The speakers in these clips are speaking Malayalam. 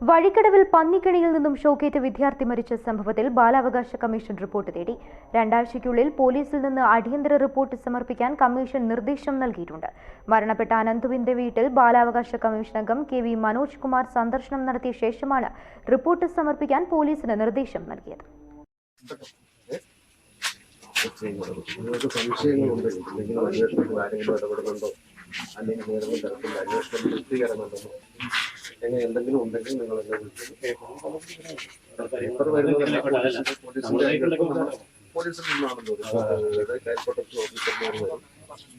വഴിക്കടവിൽ പന്നിക്കണിയിൽ നിന്നും ഷോക്കേറ്റ് വിദ്യാർത്ഥി മരിച്ച സംഭവത്തിൽ ബാലാവകാശ കമ്മീഷൻ റിപ്പോർട്ട് തേടി. രണ്ടാഴ്ചയ്ക്കുള്ളിൽ പോലീസിൽ നിന്ന് അടിയന്തര റിപ്പോർട്ട് സമർപ്പിക്കാൻ കമ്മീഷൻ നിർദ്ദേശം നൽകിയിട്ടുണ്ട്. മരണപ്പെട്ട അനന്തുവിന്റെ വീട്ടിൽ ബാലാവകാശ കമ്മീഷൻ അംഗം കെ വി മനോജ് കുമാർ സന്ദർശനം നടത്തിയ ശേഷമാണ് റിപ്പോർട്ട് സമർപ്പിക്കാൻ പോലീസിന് നിർദ്ദേശം നൽകിയത്. അങ്ങനെ എന്തെങ്കിലും ഉണ്ടെങ്കിൽ നിങ്ങൾ എന്നെ വിളിച്ചു പേപ്പർ പോലീസിൽ നിന്നാണല്ലോ ഇത് ചൈൽഡ് പ്രൊട്ടക്ഷൻ ഓഫീസർമാർ വരും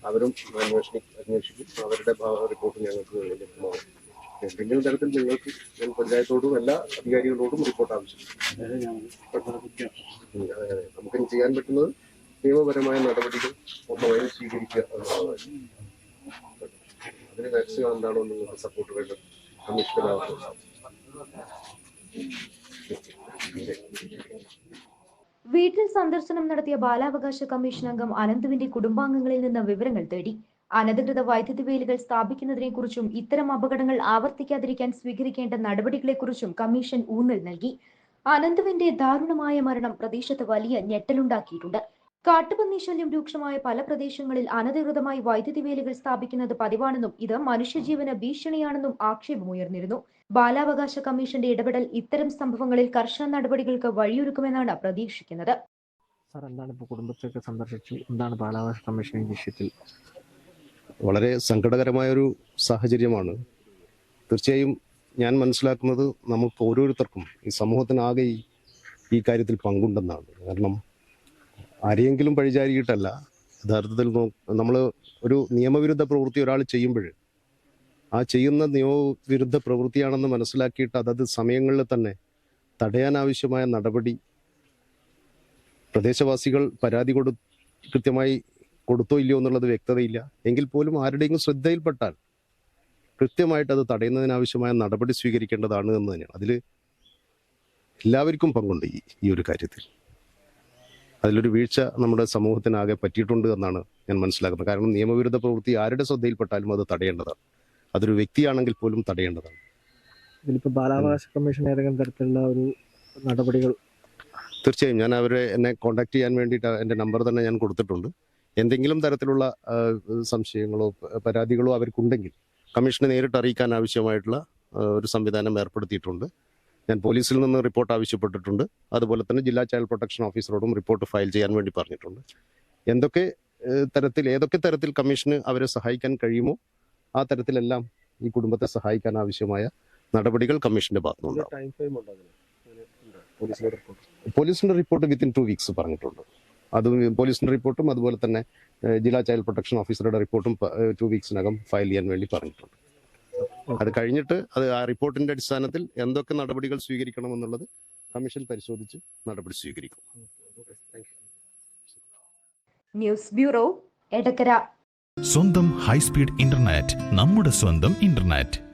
അവരും അന്വേഷണി അന്വേഷിക്കും. അവരുടെ റിപ്പോർട്ട് ഞങ്ങൾക്ക് ലഭ്യമാവും എന്തെങ്കിലും തരത്തിൽ നിങ്ങൾക്ക് ഞാൻ പഞ്ചായത്തോടും എല്ലാ അധികാരികളോടും റിപ്പോർട്ട് ആവശ്യപ്പെടും. നമുക്കിനി ചെയ്യാൻ പറ്റുന്നത് നിയമപരമായ നടപടികൾ ഒന്നുമായി സ്വീകരിക്കുക എന്നുള്ളതാണ്. അതിന് മാക്സിമം എന്താണോ നിങ്ങൾക്ക് സപ്പോർട്ട് വേണ്ടത്. വീട്ടിൽ സന്ദർശനം നടത്തിയ ബാലാവകാശ കമ്മീഷൻ അംഗം അനന്തുവിന്റെ കുടുംബാംഗങ്ങളിൽ നിന്ന് വിവരങ്ങൾ തേടി. അനധികൃത വൈദ്യുതി വേലികൾ സ്ഥാപിക്കുന്നതിനെക്കുറിച്ചും ഇത്തരം അപകടങ്ങൾ ആവർത്തിക്കാതിരിക്കാൻ സ്വീകരിക്കേണ്ട നടപടികളെക്കുറിച്ചും കമ്മീഷൻ ഊന്നൽ നൽകി. അനന്തുവിന്റെ ദാരുണമായ മരണം പ്രദേശത്ത് വലിയ ഞെട്ടലുണ്ടാക്കിയിട്ടുണ്ട്. കാട്ടുപന്നി ശല്യം രൂക്ഷമായ പല പ്രദേശങ്ങളിൽ അനധികൃതമായി വൈദ്യുതി വേലികൾ സ്ഥാപിക്കുന്നത് പതിവാണെന്നും ഇത് മനുഷ്യജീവന ഭീഷണിയാണെന്നും ആക്ഷേപമുയർന്നിരുന്നു. ബാലാവകാശ കമ്മീഷന്റെ ഇടപെടൽ ഇത്തരം സംഭവങ്ങളിൽ കർശന നടപടികൾക്ക് വഴിയൊരുക്കുമെന്നാണ് പ്രതീക്ഷിക്കുന്നത്. സാർ എന്താണ് ഇപ്പോൾ കുടുംബത്തെയൊക്കെ സന്ദർശിച്ചു എന്താണ് ബാലാവകാശ കമ്മീഷൻ ഈ വിഷയത്തിൽ? വളരെ സങ്കടകരമായൊരു സാഹചര്യമാണ്. തീർച്ചയായും ഞാൻ മനസ്സിലാക്കുന്നത് നമുക്ക് ഓരോരുത്തർക്കും ഈ സമൂഹത്തിനാകെ ഈ ഈ കാര്യത്തിൽ പങ്കുണ്ടെന്നാണ്. കാരണം ആരെയെങ്കിലും പഴിചാരിയിട്ടല്ല. യഥാർത്ഥത്തിൽ നമ്മൾ ഒരു നിയമവിരുദ്ധ പ്രവൃത്തി ഒരാൾ ചെയ്യുമ്പോൾ ആ ചെയ്യുന്ന നിയമവിരുദ്ധ പ്രവൃത്തിയാണെന്ന് മനസ്സിലാക്കിയിട്ട് അതത് സമയങ്ങളിൽ തന്നെ തടയാനാവശ്യമായ നടപടി പ്രദേശവാസികൾ പരാതി കൊടു കൃത്യമായി കൊടുത്തോ ഇല്ലയോ എന്നുള്ളത് വ്യക്തതയില്ല. എങ്കിൽ പോലും ആരുടെയെങ്കിലും ശ്രദ്ധയിൽപ്പെട്ടാൽ കൃത്യമായിട്ട് അത് തടയുന്നതിനാവശ്യമായ നടപടി സ്വീകരിക്കേണ്ടതാണ് എന്ന് തന്നെയാണ്. അതിൽ എല്ലാവർക്കും പങ്കുണ്ട് ഈ ഒരു കാര്യത്തിൽ. അതിലൊരു വീഴ്ച നമ്മുടെ സമൂഹത്തിനാകെ പറ്റിയിട്ടുണ്ട് എന്നാണ് ഞാൻ മനസ്സിലാക്കുന്നത്. കാരണം നിയമവിരുദ്ധ പ്രവൃത്തി ആരുടെ ശ്രദ്ധയിൽപ്പെട്ടാലും അത് തടയേണ്ടതാണ്. അതൊരു വ്യക്തിയാണെങ്കിൽ പോലും തടയേണ്ടതാണ്. ഇതിലിപ്പോൾ ബാലാവകാശ കമ്മീഷൻ ഏതെങ്കിലും തരത്തിലുള്ള ഒരു നടപടികൾ തീർച്ചയായും ഞാൻ അവരെ എന്നെ കോൺടാക്ട് ചെയ്യാൻ വേണ്ടിയിട്ട് എന്റെ നമ്പർ തന്നെ ഞാൻ കൊടുത്തിട്ടുണ്ട്. എന്തെങ്കിലും തരത്തിലുള്ള സംശയങ്ങളോ പരാതികളോ അവർക്കുണ്ടെങ്കിൽ കമ്മീഷനെ നേരിട്ട് അറിയിക്കാൻ ആവശ്യമായിട്ടുള്ള ഒരു സംവിധാനം ഏർപ്പെടുത്തിയിട്ടുണ്ട്. ഞാൻ പോലീസിൽ നിന്ന് റിപ്പോർട്ട് ആവശ്യപ്പെട്ടിട്ടുണ്ട്. അതുപോലെ തന്നെ ജില്ലാ ചൈൽഡ് പ്രൊട്ടക്ഷൻ ഓഫീസറോടും റിപ്പോർട്ട് ഫയൽ ചെയ്യാൻ വേണ്ടി പറഞ്ഞിട്ടുണ്ട്. എന്തൊക്കെ തരത്തിൽ ഏതൊക്കെ തരത്തിൽ കമ്മീഷന് അവരെ സഹായിക്കാൻ കഴിയുമോ ആ തരത്തിലെല്ലാം ഈ കുടുംബത്തെ സഹായിക്കാൻ ആവശ്യമായ നടപടികൾ കമ്മീഷന്റെ ഭാഗത്തുനിന്ന് പോലീസിന്റെ റിപ്പോർട്ട് വിത്തിൻ ടു വീക്സ് പറഞ്ഞിട്ടുണ്ട്. അതും പോലീസിന്റെ റിപ്പോർട്ടും അതുപോലെ തന്നെ ജില്ലാ ചൈൽഡ് പ്രൊട്ടക്ഷൻ ഓഫീസറുടെ റിപ്പോർട്ടും ടു വീക്സിനകം ഫയൽ ചെയ്യാൻ വേണ്ടി പറഞ്ഞിട്ടുണ്ട്. അത് കഴിഞ്ഞിട്ട് അത് ആ റിപ്പോർട്ടിന്റെ അടിസ്ഥാനത്തിൽ എന്തൊക്കെ നടപടികൾ സ്വീകരിക്കണമെന്നുള്ളത് കമ്മീഷൻ പരിശോധിച്ച് നടപടി സ്വീകരിക്കും. News bureau Edakkara. സ്വന്തം ഹൈസ്പീഡ് ഇന്റർനെറ്റ് നമ്മുടെ സ്വന്തം ഇന്റർനെറ്റ്.